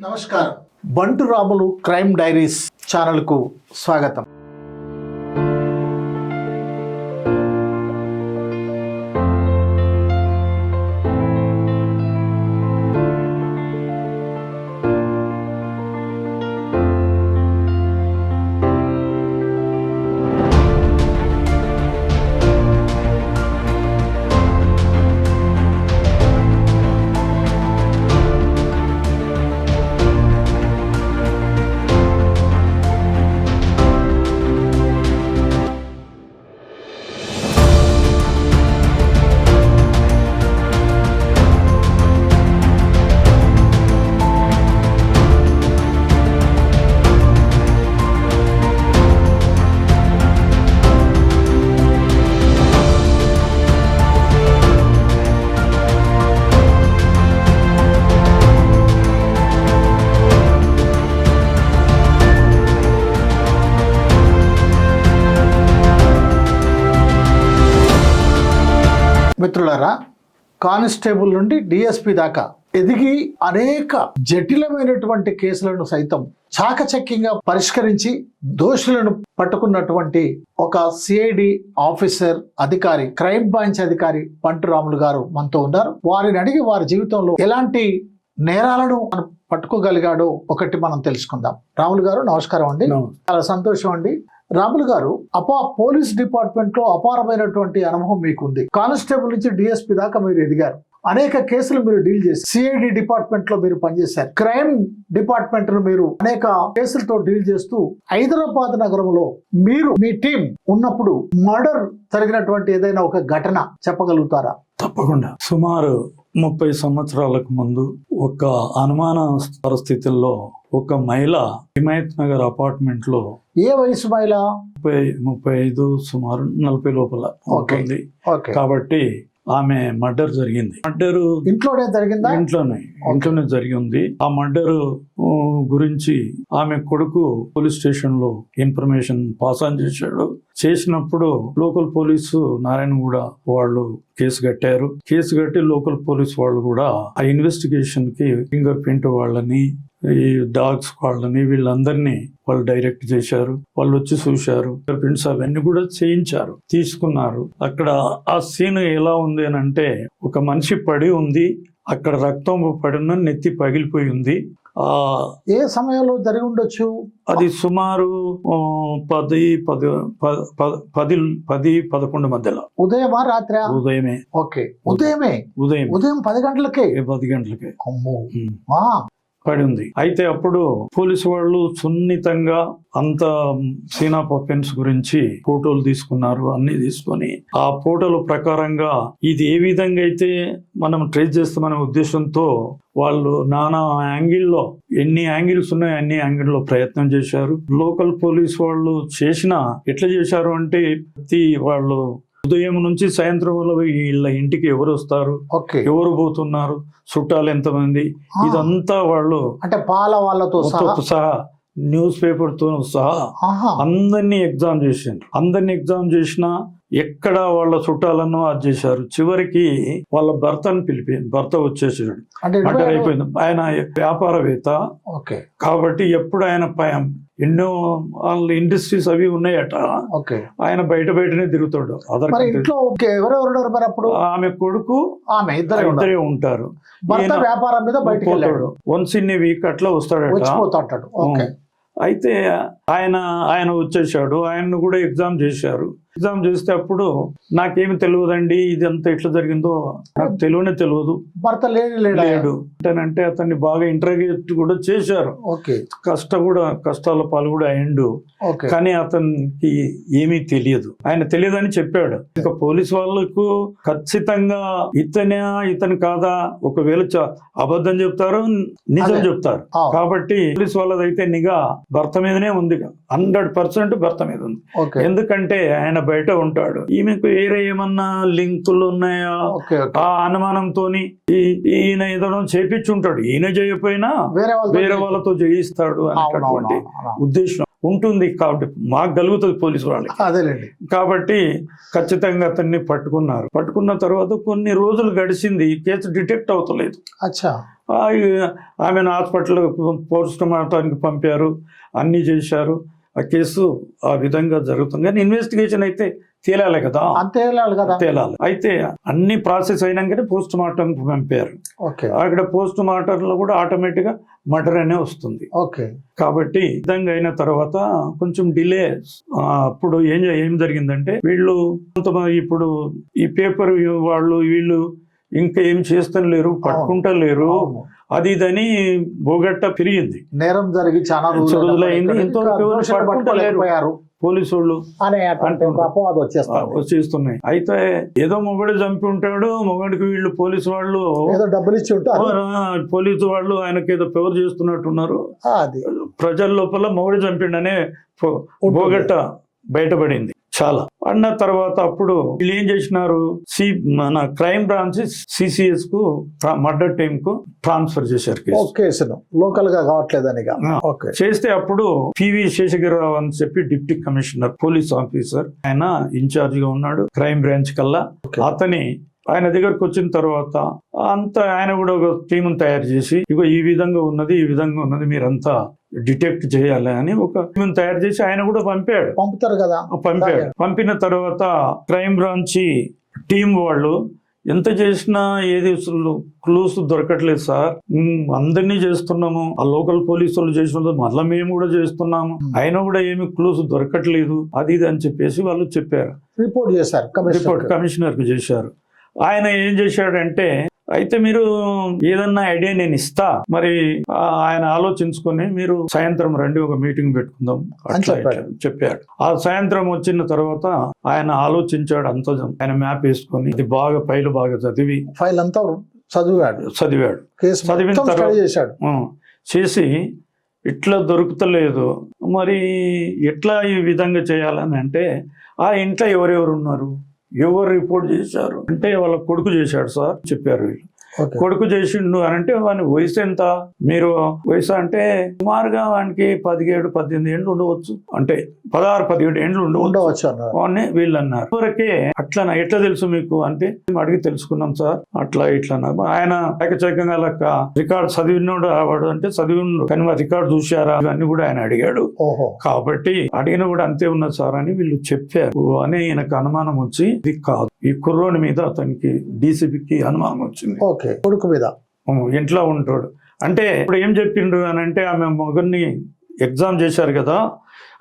నమస్కారం. బంటు Ramulu crime diaries ఛానల్కు స్వాగతం. మిత్రులారా కానిస్టేబుల్ నుండి డిఎస్పి దాకా ఎదిగి అనేక జటిలమైనటువంటి కేసులను సైతం చాకచక్యంగా పరిష్కరించి దోషులను పట్టుకున్నటువంటి ఒక సిఐడి ఆఫీసర్ అధికారి క్రైమ్ బ్రాంచ్ అధికారి పంటు రాములు గారు మనతో ఉన్నారు. వారిని అడిగి వారి జీవితంలో ఎలాంటి నేరాలను మనం పట్టుకోగలిగాడో ఒకటి మనం తెలుసుకుందాం. రాములు గారు నమస్కారం అండి. చాలా సంతోషం అండి. రాములు గారు అపా పోలీస్ డిపార్ట్మెంట్లో అపారమైనటువంటి అనుభవం మీకుంది. కానిస్టేబుల్ నుంచి డిఎస్పీ దాకా మీరు ఎదిగారు. అనేక కేసులు మీరు డీల్ చేసి సిఐడి డిపార్ట్మెంట్లో మీరు పనిచేశారు. క్రైమ్ డిపార్ట్మెంట్ను మీరు అనేక కేసులతో డీల్ చేస్తూ హైదరాబాద్ నగరంలో మీరు మీ టీం ఉన్నప్పుడు మర్డర్ జరిగినటువంటి ఏదైనా ఒక ఘటన చెప్పగలుగుతారా? తప్పకుండా. సుమారు ముప్పై సంవత్సరాలకు ముందు ఒక అనుమాన పరిస్థితుల్లో ఒక మహిళ హిమాయత్ నగర్ అపార్ట్మెంట్లో ఏ వయసు మహిళ? ముప్పై ముప్పై ఐదు సుమారు నలభై లోపల. ఉంటుంది. కాబట్టి ఆమె మర్డర్ జరిగింది. మర్డర్ ఇంట్లోనే జరిగిందా? ఇంట్లోనే ఇంట్లోనే జరిగింది. ఆ మర్డర్ గురించి ఆమె కొడుకు పోలీస్ స్టేషన్లో ఇన్ఫర్మేషన్ పాస్ ఆన్ చేశాడు. చేసినప్పుడు లోకల్ పోలీసు నారాయణగూడ వాళ్ళు కేసు కట్టారు. కేసు కట్టి లోకల్ పోలీస్ వాళ్ళు కూడా ఆ ఇన్వెస్టిగేషన్కి ఫింగర్ ప్రింట్ వాళ్ళని ఈ డాగ్స్ వాళ్ళని వీళ్ళందరినీ వాళ్ళు డైరెక్ట్ చేశారు వాళ్ళు వచ్చి చూశారు. ప్రింట్స్ అవన్నీ కూడా చేయించారు తీసుకున్నారు. అక్కడ ఆ సీన్ ఎలా ఉంది అని అంటే ఒక మనిషి పడి ఉంది అక్కడ రక్తం పడిన నెత్తి పగిలిపోయి ఉంది. ఆ ఏ సమయంలో జరిగి ఉండొచ్చు? అది సుమారు పది పది పది పది పదకొండు మధ్యలో. ఉదయమా రాత్రా? ఉదయమే. ఓకే. ఉదయమే? ఉదయం ఉదయం పది గంటలకే? పది గంటలకి. అమ్మో. పడింది. అయితే అప్పుడు పోలీసు వాళ్ళు సున్నితంగా అంత సీనా పప్పెన్స్ గురించి ఫోటోలు తీసుకున్నారు. అన్ని తీసుకొని ఆ ఫోటోల ప్రకారంగా ఇది ఏ విధంగా అయితే మనం ట్రేస్ చేస్తామనే ఉద్దేశంతో వాళ్ళు నానా యాంగిల్లో ఎన్ని యాంగిల్స్ ఉన్నాయో అన్ని యాంగిల్లో ప్రయత్నం చేశారు. లోకల్ పోలీస్ వాళ్ళు చేసిన ఎట్లా చేశారు అంటే ప్రతి వాళ్ళు ఉదయం నుంచి సాయంత్రం వీళ్ళ ఇంటికి ఎవరు వస్తారు? ఎవరు పోతున్నారు? చుట్టాలు ఎంతమంది? ఇదంతా వాళ్ళు అంటే పాల వాళ్ళతో సహా? న్యూస్ పేపర్తో సహా అందరినీ ఎగ్జామ్ చేసిండ్రు. అందరినీ ఎగ్జామ్ చేసినా ఎక్కడ వాళ్ళ చుట్టాలను అది చేశారు. చివరికి వాళ్ళ భర్తను పిలిపి భర్త వచ్చేసాడు. అంటే అయిపోయింది ఆయన వ్యాపారవేత్త. కాబట్టి ఎప్పుడు ఆయన ఎన్నో వాళ్ళ ఇండస్ట్రీస్ అవి ఉన్నాయట. ఓకే. ఆయన బయట బయటనే తిరుగుతాడు. అదర్ ఇంట్లో మరి అప్పుడు? ఆమె కొడుకు ఆమె ఇద్దరే ఇద్దరే ఉంటారు. భర్త వ్యాపారం మీద బయటికి వెళ్ళాడు. పోతాడు వన్స్ ఇన్ వీక్ అట్లా ఓకే. అయితే ఆయన ఆయన వచ్చేసాడు ఆయన్ను కూడా ఎగ్జామ్ చేశారు. ఎగ్జామ్ చేస్తే అప్పుడు నాకేమి తెలియదండి ఇది అంతా ఎట్లా జరిగిందో నాకు తెలియనే తెలియదు. భర్త లేడా? లేడు. అంటే అతన్ని బాగా ఇంటర్వ్యూట్ కూడా చేశారు. ఓకే. కష్ట కూడా కష్టాల పాలు కూడా ఓకే. కానీ అతనికి ఏమీ తెలియదు. ఆయన తెలియదని చెప్పాడు. ఇంకా పోలీస్ వాళ్ళకు ఖచ్చితంగా ఇతనే ఇతను కాదా? ఒకవేళ అబద్ధం చెప్తారు నిజం. చెప్తారు. కాబట్టి పోలీస్ వాళ్ళదైతే నిఘా భర్త మీదనే ఉంది హండ్రెడ్ పర్సెంట్ భర్త మీద ఉంది. ఎందుకంటే ఆయన బయట ఉంటాడు. ఈమెకు వేరే ఏమన్నా లింకులు ఉన్నాయా? ఆ అనుమానంతోని ఈ- ఈయన ఏదో చేపించుంటాడు. ఈయన చేయకపోయినా వేరే వాళ్ళతో చేయిస్తాడు. అనేటటువంటి ఉద్దేశం ఉంటుంది కాబట్టి మాకు కలుగుతుంది పోలీసు వాళ్ళకి. అదేలేండి. కాబట్టి ఖచ్చితంగా అతన్ని పట్టుకున్నారు. పట్టుకున్న తర్వాత కొన్ని రోజులు గడిచింది. కేసు డిటెక్ట్ అవుతలేదు. అచ్చా. ఆమెను హాస్పిటల్ పోస్ట్ మార్టానికి పంపారు. అన్నీ చేశారు. ఆ కేసు ఆ విధంగా జరుగుతుంది. కానీ ఇన్వెస్టిగేషన్ అయితే తేలాలి కదా. వెళ్ళాలి కదా. తేలాలి. అయితే అన్ని ప్రాసెస్ అయినాకనే పోస్ట్ మార్టం పంపారు. ఓకే. అక్కడ పోస్ట్ మార్టంలో కూడా ఆటోమేటిక్గా మర్డర్ అనే వస్తుంది. ఓకే. కాబట్టి విధంగా అయిన తర్వాత కొంచెం డిలే అప్పుడు ఏం ఏం జరిగిందంటే వీళ్ళు కొంతమంది ఇప్పుడు ఈ పేపర్ వాళ్ళు వీళ్ళు ఇంకా ఏం చేస్తాను లేరు పట్టుకుంటా లేరు. అది ఇదని బోగట్ట పెరిగింది. నేరం జరిగి చాలా రోజులు రోజులైంది. ఇంతవరకు పోలీసు వాళ్ళు వచ్చేస్తున్నాయి. అయితే ఏదో మొగడు చంపి ఉంటాడు మొగడికి వీళ్ళు పోలీసు వాళ్ళు ఏదో డబ్బులు ఇచ్చి ఉంటారు. పోలీసు వాళ్ళు ఆయనకి ఏదో ఫేవర్ చేస్తున్నట్టున్నారు. ప్రజల లోపల మొగుడు చంపిండనే. బోగట్ట బయటపడింది. చాలా. అన్న తర్వాత అప్పుడు వీళ్ళు ఏం చేసినారు? సి మన క్రైమ్ బ్రాంచ్ సిసిఎస్కు మర్డర్ టీమ్కు ట్రాన్స్ఫర్ చేశారు కేసు. కేసును లోకల్గా కావట్లేదని చేస్తే అప్పుడు పివి శేషగిరిరావు అని చెప్పి డిప్యూటీ కమిషనర్ పోలీస్ ఆఫీసర్ ఆయన ఇన్ఛార్జ్గా ఉన్నాడు క్రైమ్ బ్రాంచ్ కల్లా. అతని ఆయన దగ్గరకు వచ్చిన తర్వాత అంతా ఆయన కూడా ఒక టీం తయారు చేసి ఇగో ఈ విధంగా ఉన్నది ఈ విధంగా ఉన్నది మీరంతా డిటెక్ట్ చేయాలి అని ఒక టీం తయారు చేసి ఆయన కూడా పంపాడు. పంపుతారు కదా. పంపాడు. పంపిన తర్వాత క్రైమ్ బ్రాంచ్ టీం వాళ్ళు ఎంత చేసినా ఏది క్లూస్ దొరకట్లేదు సార్. అందరినీ చేస్తున్నాము. ఆ లోకల్ పోలీసు వాళ్ళు చేసిన మళ్ళీ మేము కూడా చేస్తున్నాము. అయినా కూడా ఏమి క్లూస్ దొరకట్లేదు. అది ఇది అని చెప్పేసి వాళ్ళు చెప్పారు. రిపోర్ట్ చేశారు రిపోర్ట్ కమిషనర్కు చేశారు. ఆయన ఏం చేశాడంటే అయితే మీరు ఏదన్నా ఐడియా నేను ఇస్తా మరి ఆయన ఆలోచించుకొని మీరు సాయంత్రం రండి ఒక మీటింగ్ పెట్టుకుందాం అట్లా చెప్పాడు. ఆ సాయంత్రం వచ్చిన తర్వాత ఆయన ఆలోచించాడు అంత ఆయన మ్యాప్ వేసుకొని ఇది బాగా పైలు బాగా చదివి ఫైల్ అంతా చదివాడు. చదివాడు చదివిన చేశాడు. చేసి ఇట్లా దొరుకుతలేదు. మరి ఎట్లా ఈ విధంగా చేయాలని అంటే ఆ ఇంట్లో ఎవరెవరు ఉన్నారు? ఎవరు రిపోర్ట్ చేశారు? అంటే వాళ్ళ కొడుకు చేశాడు సార్ చెప్పారు వీళ్ళు. కొడుకు చేసిండు అని అంటే వాని వయసు ఎంత? మీరు వయసు అంటే సుమారుగా వానికి పదిహేడు పద్దెనిమిది ఏండ్లు ఉండవచ్చు. అంటే పదహారు పదిహేడు ఏండ్లు ఉండవచ్చు. అని వీళ్ళు అన్నారు వరకే అట్లా ఎట్లా తెలుసు మీకు? అంటే మేము అడిగి తెలుసుకున్నాం సార్. అట్లా ఇట్లా ఆయన ఏకచకంగా లెక్క రికార్డ్ చదివినోడు వాడు అంటే చదివినోడు కానీ మరి రికార్డ్ చూశారా? ఇవన్నీ కూడా ఆయన అడిగాడు. కాబట్టి అడిగిన కూడా అంతే ఉన్నది సార్ అని వీళ్ళు చెప్పారు. అని ఈయనకు అనుమానం వచ్చి ఇది కాదు. ఈ కుర్రోని మీద అతనికి డీసీపీకి అనుమానం వచ్చింది. ఓకే. కొడుకు మీద. ఇంట్లో ఉంటాడు. అంటే ఇప్పుడు ఏం చెప్పిండ్రు అని అంటే ఆమె మగన్ని ఎగ్జామ్ చేశారు కదా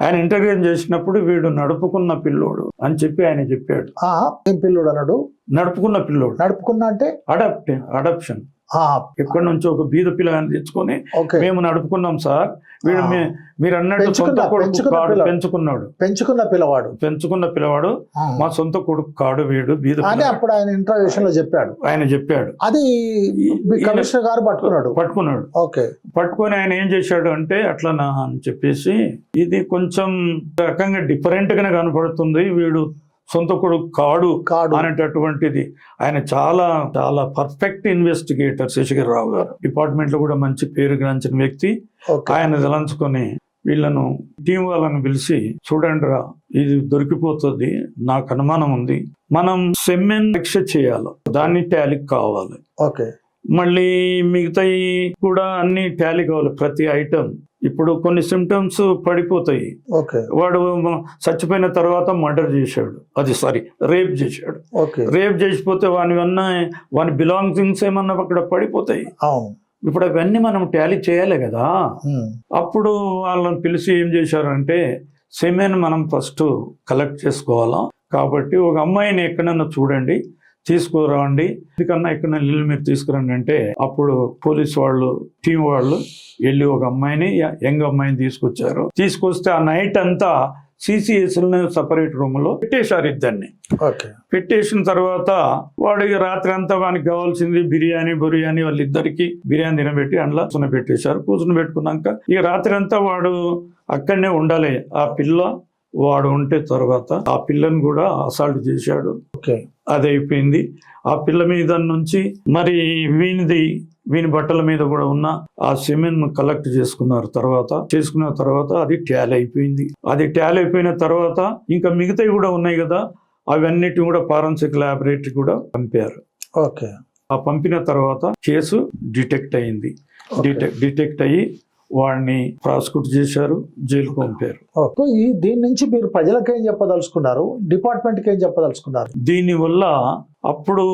ఆయన ఇంటర్వ్యూ చేసినప్పుడు వీడు నడుపుకున్న పిల్లోడు అని చెప్పి ఆయన చెప్పాడు. ఏం పిల్లోడు అన్నాడు? నడుపుకున్న పిల్లోడు. నడుపుకున్నా అంటే? అడాప్ట్ అడాప్షన్ ఎక్కడి నుంచో ఒక బీద పిల్లగాని తెచ్చుకొని మేము నడుపుకున్నాం సార్. వీడు మీరు అన్నట్టు సొంత కొడుకు కాడు పెంచుకున్నాడు. పెంచుకున్న పిల్లవాడు. పెంచుకున్న పిల్లవాడు. మా సొంత కొడుకు కాడు వీడు బీద. అప్పుడు ఆయన ఇంటర్వ్యూషన్లో చెప్పాడు. ఆయన చెప్పాడు. అది కమిషనర్ గారు పట్టుకున్నాడు. పట్టుకున్నాడు. ఓకే. పట్టుకొని ఆయన ఏం చేశాడు అంటే అట్లా నా అని చెప్పేసి ఇది కొంచెం రకంగా డిఫరెంట్ గానే కనపడుతుంది. వీడు సొంత కొడుకు కాడు కాడు. అనేటటువంటిది. ఆయన చాలా చాలా పర్ఫెక్ట్ ఇన్వెస్టిగేటర్ శేషగిరిరావు గారు. డిపార్ట్మెంట్లో కూడా మంచి పేరు గాంచిన వ్యక్తి. ఆయన తలంచుకొని వీళ్ళను టీం వాళ్ళని పిలిచి చూడండి రా ఇది దొరికిపోతుంది నాకు అనుమానం ఉంది. మనం సెమ్మెన్ పరీక్ష చేయాలి. దాన్ని టాలీ కావాలి. ఓకే. మళ్ళీ మిగతాయి కూడా అన్ని టాలీ కావాలి. ప్రతి ఐటమ్ ఇప్పుడు కొన్ని సిమ్టమ్స్ పడిపోతాయి. ఓకే. వాడు చచ్చిపోయిన తర్వాత మర్డర్ చేశాడు. అది సారీ రేప్ చేశాడు. ఓకే. రేప్ చేసిపోతే వాని వల్ల వాని బిలాంగింగ్స్ ఏమన్నా అక్కడ పడిపోతాయి. ఇప్పుడు అవన్నీ మనం టాలీ చేయాలి కదా. అప్పుడు వాళ్ళని పిలిచి ఏం చేశారంటే సెమెన్ మనం ఫస్ట్ కలెక్ట్ చేసుకోవాలా? కాబట్టి ఒక అమ్మాయిని ఎక్కడన్నా చూడండి. తీసుకురండి ఎందుకన్నా ఎక్కడన్నా ఇల్లు మీరు తీసుకురండి అంటే అప్పుడు పోలీస్ వాళ్ళు టీం వాళ్ళు వెళ్ళి ఒక అమ్మాయిని యంగ్ అమ్మాయిని తీసుకొచ్చారు. తీసుకొస్తే ఆ నైట్ అంతా సిసిఎస్ సపరేట్ రూమ్లో పెట్టేశారు ఇద్దరిని. ఓకే. పెట్టేసిన తర్వాత వాడికి రాత్రి అంతా వానికి కావాల్సింది బిర్యానీ బిర్యానీ వాళ్ళిద్దరికి బిర్యానీ తినబెట్టి అందులో కూర్చుని పెట్టేశారు. కూర్చుని పెట్టుకున్నాక ఇక రాత్రి అంతా వాడు అక్కడనే ఉండాలి. ఆ పిల్ల వాడు ఉంటే తర్వాత ఆ పిల్లని కూడా అసాల్ట్ చేశాడు. ఓకే. అది అయిపోయింది ఆ పిల్ల మీద నుంచి మరి వీనిది వీని బట్టల మీద కూడా ఉన్న ఆ సిమెంట్ కలెక్ట్ చేసుకున్నారు తర్వాత. చేసుకున్న తర్వాత అది ట్యాల్ అయిపోయింది. అది ట్యాల్ అయిపోయిన తర్వాత ఇంకా మిగతావి కూడా ఉన్నాయి కదా అవన్నిటి కూడా ఫారెన్సిక్ ల్యాబొరేటరీ కూడా పంపారు. ఓకే. ఆ పంపిన తర్వాత కేసు డిటెక్ట్ అయింది. డిటెక్ట్ డిటెక్ట్ అయ్యి వాడిని ప్రాసిక్యూట్ చేశారు జైలుకు పంపారు. ఈ దీని నుంచి మీరు ప్రజలకు ఏం చెప్పదలుచుకున్నారు? డిపార్ట్మెంట్కి ఏం చెప్పదలుచుకున్నారు దీనివల్ల అప్పుడు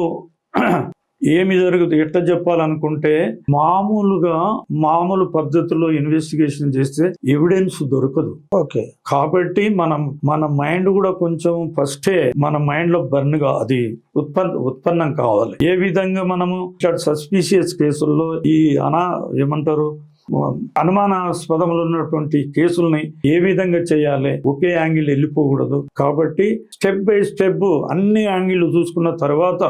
ఏమి జరుగుతుంది ఎట్లా చెప్పాలనుకుంటే మామూలుగా మామూలు పద్ధతిలో ఇన్వెస్టిగేషన్ చేస్తే ఎవిడెన్స్ దొరకదు. ఓకే. కాబట్టి మనం మన మైండ్ కూడా కొంచెం ఫస్టే మన మైండ్లో బర్న్గా అది ఉత్పన్న ఉత్పన్నం కావాలి. ఏ విధంగా మనము సస్పీషియస్ కేసుల్లో ఈ అనా ఏమంటారు? అనుమానాస్పదములు ఉన్నటువంటి కేసుల్ని ఏ విధంగా చేయాలి? ఒకే యాంగిల్ వెళ్ళిపోకూడదు. కాబట్టి స్టెప్ బై స్టెప్ అన్ని యాంగిల్ చూసుకున్న తర్వాత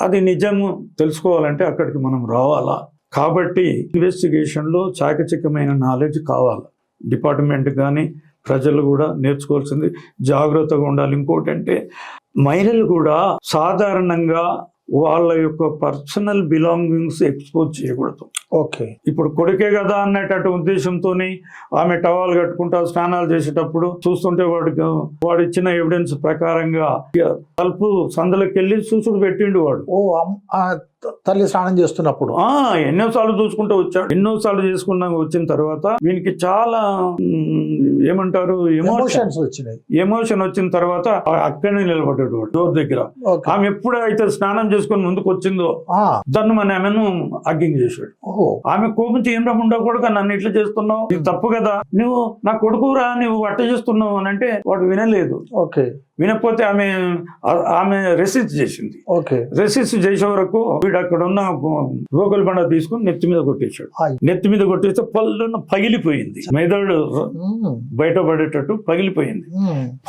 అది నిజము తెలుసుకోవాలంటే అక్కడికి మనం రావాలా? కాబట్టి ఇన్వెస్టిగేషన్లో చాకచక్యమైన నాలెడ్జ్ కావాలి. డిపార్ట్మెంట్ కానీ ప్రజలు కూడా నేర్చుకోవాల్సింది జాగ్రత్తగా ఉండాలి. ఇంకోటి అంటే మహిళలు కూడా సాధారణంగా వాళ్ళ యొక్క పర్సనల్ బిలాంగింగ్స్ ఎక్స్పోజ్ చేయకూడదు. ఓకే. ఇప్పుడు కొడుకే కదా అన్నట్టు ఉద్దేశంతో ఆమె టవాల్ కట్టుకుంటా స్నానాలు చేసేటప్పుడు చూస్తుంటే వాడికి వాడు ఇచ్చిన ఎవిడెన్స్ ప్రకారంగా తలుపు సందులోకి వెళ్ళి చూసుడు పెట్టిండు వాడు. ఓ తల్లి స్నానం చేస్తున్నప్పుడు. ఆ ఎన్నోసార్లు చూసుకుంటూ వచ్చాడు. ఎన్నోసార్లు చేసుకున్నా వచ్చిన తర్వాత వీనికి చాలా ఏమంటారు ఎమోషన్ ఎమోషన్స్ వచ్చినాయి. ఎమోషన్ వచ్చిన తర్వాత అక్కడనే నిలబడ్డాడు వాడు డోర్ దగ్గర. ఆమె ఎప్పుడైతే స్నానం చేసుకొని ముందుకు వచ్చిందో దాన్ని మన ఆమెను అగ్గింగ్ చేశాడు. ఓ ఆమె కోపం ఏం రమ్ముండో కూడా నన్ను ఇట్లా చేస్తున్నావు. ఇది తప్పు కదా. నువ్వు నా కొడుకురా నువ్వు అట్ట చేస్తున్నావు అని అంటే వాడు వినలేదు. ఓకే. వినకపోతే ఆమె ఆమె రెసిస్ట్ చేసింది. ఓకే. రెసిస్ట్ చేసే వరకు వీడు అక్కడ ఉన్న రోకల్ బండ తీసుకుని నెత్తి మీద కొట్టేశాడు. ఆయ్. నెత్తి మీద కొట్టేస్తే పళ్ళున్న పగిలిపోయింది. మెదడు. బయటపడేటట్టు పగిలిపోయింది.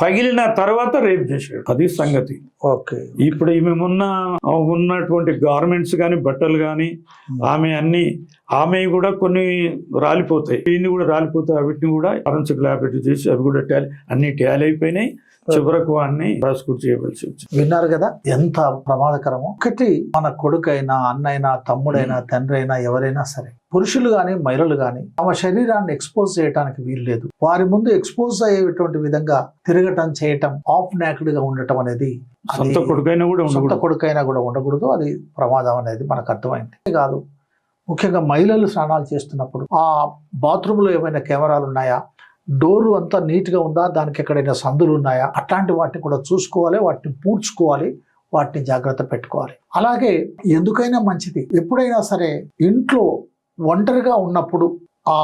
పగిలిన తర్వాత రేప్ చేశాడు. అది సంగతి. ఓకే. ఇప్పుడు ఈమె ఉన్న ఉన్నటువంటి గార్మెంట్స్ కానీ బట్టలు కానీ ఆమె అన్ని ఆమె కూడా కొన్ని రాలిపోతాయి. ఇన్ని కూడా రాలిపోతాయి. వీటిని కూడా ఫరెన్సిక్ ల్యాబొరేటరీ చేసి అవి కూడా టాలీ అన్ని టాలీ అయిపోయినాయి. చివరకు వాడిని ప్రాసిక్యూట్ చేయవలసి వచ్చింది. విన్నారు కదా ఎంత ప్రమాదకరమో. ఒకటి మన కొడుకైనా అన్నైనా తమ్ముడైనా తండ్రి అయినా ఎవరైనా సరే పురుషులు గాని మహిళలు గాని తమ శరీరాన్ని ఎక్స్పోజ్ చేయడానికి వీలు లేదు. వారి ముందు ఎక్స్పోజ్ అయ్యేటువంటి విధంగా తిరగటం చేయటం ఆఫ్ నాక్డ్గా ఉండటం అనేది సొంత కొడుకైనా కూడా సొంత ఉండకూడదు కొడుకైనా కూడా ఉండకూడదు. అది ప్రమాదం అనేది మనకు అర్థమైంది. కాదు ముఖ్యంగా మహిళలు స్నానాలు చేస్తున్నప్పుడు ఆ బాత్రూంలో ఏమైనా కెమెరాలు ఉన్నాయా డోరు అంతా నీట్గా ఉందా? దానికి ఎక్కడైనా సందులు ఉన్నాయా అట్లాంటి వాటిని కూడా చూసుకోవాలి వాటిని పూడ్చుకోవాలి వాటిని జాగ్రత్త పెట్టుకోవాలి. అలాగే ఎందుకైనా మంచిది. ఎప్పుడైనా సరే ఇంట్లో ఒంటరిగా ఉన్నప్పుడు ఆ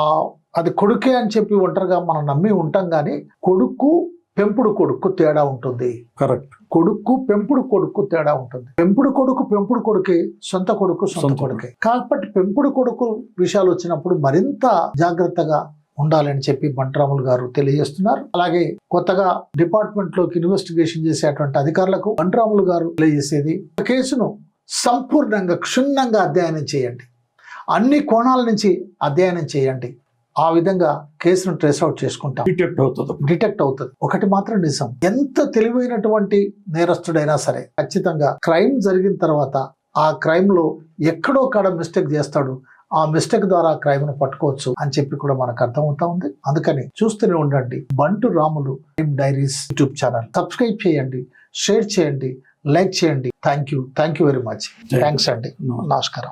అది కొడుకే అని చెప్పి ఒంటరిగా మనం నమ్మి ఉంటాం కానీ కొడుకు పెంపుడు కొడుకు తేడా ఉంటుంది. కరెక్ట్. కొడుకు పెంపుడు కొడుకు తేడా ఉంటుంది. పెంపుడు కొడుకు పెంపుడు కొడుకే సొంత కొడుకు సొంత కొడుకే. కాబట్టి పెంపుడు కొడుకు విషయాలు వచ్చినప్పుడు మరింత జాగ్రత్తగా ఉండాలని చెప్పి బంట్రాములు గారు తెలియజేస్తున్నారు. అలాగే కొత్తగా డిపార్ట్మెంట్లోకి ఇన్వెస్టిగేషన్ చేసేటువంటి అధికారులకు బంట్రాములు గారు తెలియజేసేది కేసును సంపూర్ణంగా క్షుణ్ణంగా అధ్యయనం చేయండి. అన్ని కోణాల నుంచి అధ్యయనం చేయండి. ఆ విధంగా కేసును ట్రేస్ అవుట్ చేసుకుంటాం. డిటెక్ట్ అవుతుంది. డిటెక్ట్ అవుతుంది. ఒకటి మాత్రం నిజం. ఎంత తెలివైనటువంటి నేరస్తుడైనా సరే ఖచ్చితంగా క్రైమ్ జరిగిన తర్వాత ఆ క్రైమ్లో ఎక్కడో కాడ మిస్టేక్ చేస్తాడు. ఆ మిస్టేక్ ద్వారా క్రైమ్ను పట్టుకోవచ్చు అని చెప్పి కూడా మనకు అర్థమవుతా ఉంది. అందుకని చూస్తూనే ఉండండి. Bantu Ramulu crime diaries YouTube channel subscribe చేయండి షేర్ చేయండి లైక్ చేయండి. Thank you thank you very much thanks అండి. నమస్కారం.